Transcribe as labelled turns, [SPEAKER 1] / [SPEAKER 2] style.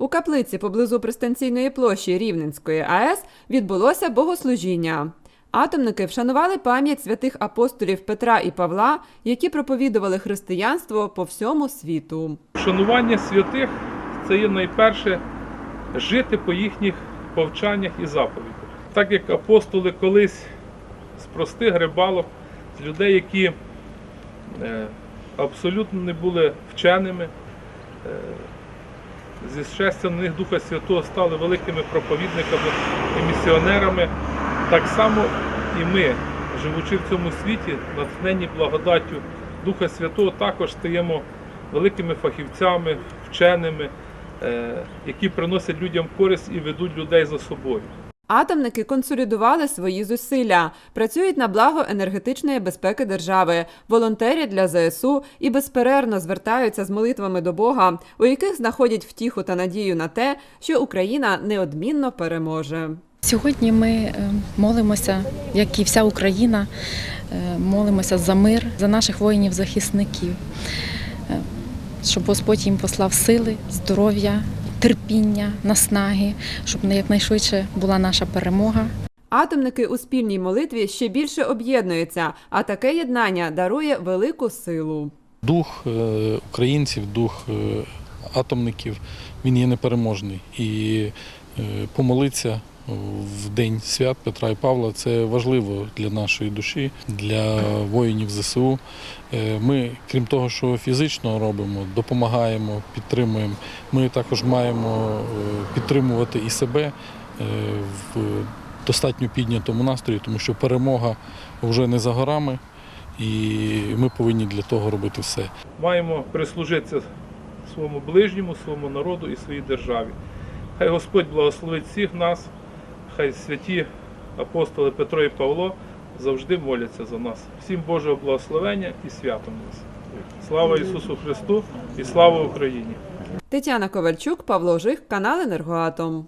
[SPEAKER 1] У каплиці поблизу пристанційної площі Рівненської АЕС відбулося богослужіння. Атомники вшанували пам'ять святих апостолів Петра і Павла, які проповідували християнство по всьому світу.
[SPEAKER 2] Шанування святих це є найперше жити по їхніх повчаннях і заповідях. Так як апостоли колись з простих рибалок, з людей, які е, абсолютно не були вченими, е, зі щастя на них Духа Святого стали великими проповідниками і місіонерами. Так само і ми, живучи в цьому світі, натхнені благодаттю Духа Святого, також стаємо великими фахівцями, вченими, е, які приносять людям користь і ведуть людей за собою.
[SPEAKER 1] Атомники консолідували свої зусилля, працюють на благо енергетичної безпеки держави, волонтерять для ЗСУ і безперервно звертаються з молитвами до Бога, у яких знаходять втіху та надію на те, що Україна неодмінно переможе.
[SPEAKER 3] Сьогодні ми е, молимося, як і вся Україна, е, молимося за мир, за наших воїнів-захисників, е, щоб Господь їм послав сили, здоров'я, терпіння, наснаги, щоб якнайшвидше була наша перемога.
[SPEAKER 1] Атомники у спільній молитві ще більше об'єднуються, а таке єднання дарує велику силу.
[SPEAKER 4] Дух е, українців, дух е, атомників, він є непереможний. І помолиться помолитися в день свят Петра і Павла це важливо для нашої душі, для воїнів ЗСУ. Е, Ми, крім того, що фізично робимо, допомагаємо, підтримуємо. Ми також маємо е, підтримувати і себе е, в достатньо піднятому настрої, тому що перемога вже не за горами. І ми повинні для того робити все.
[SPEAKER 2] Маємо прислужитися своєму ближньому, своєму народу і своїй державі. Хай Господь благословить всіх нас, хай святі апостоли Петро і Павло завжди моляться за нас. Всім Божого благословення і святом нас. Слава Ісусу Христу і слава Україні!
[SPEAKER 1] Тетяна Ковальчук, Павло Жих, канал Енергоатом.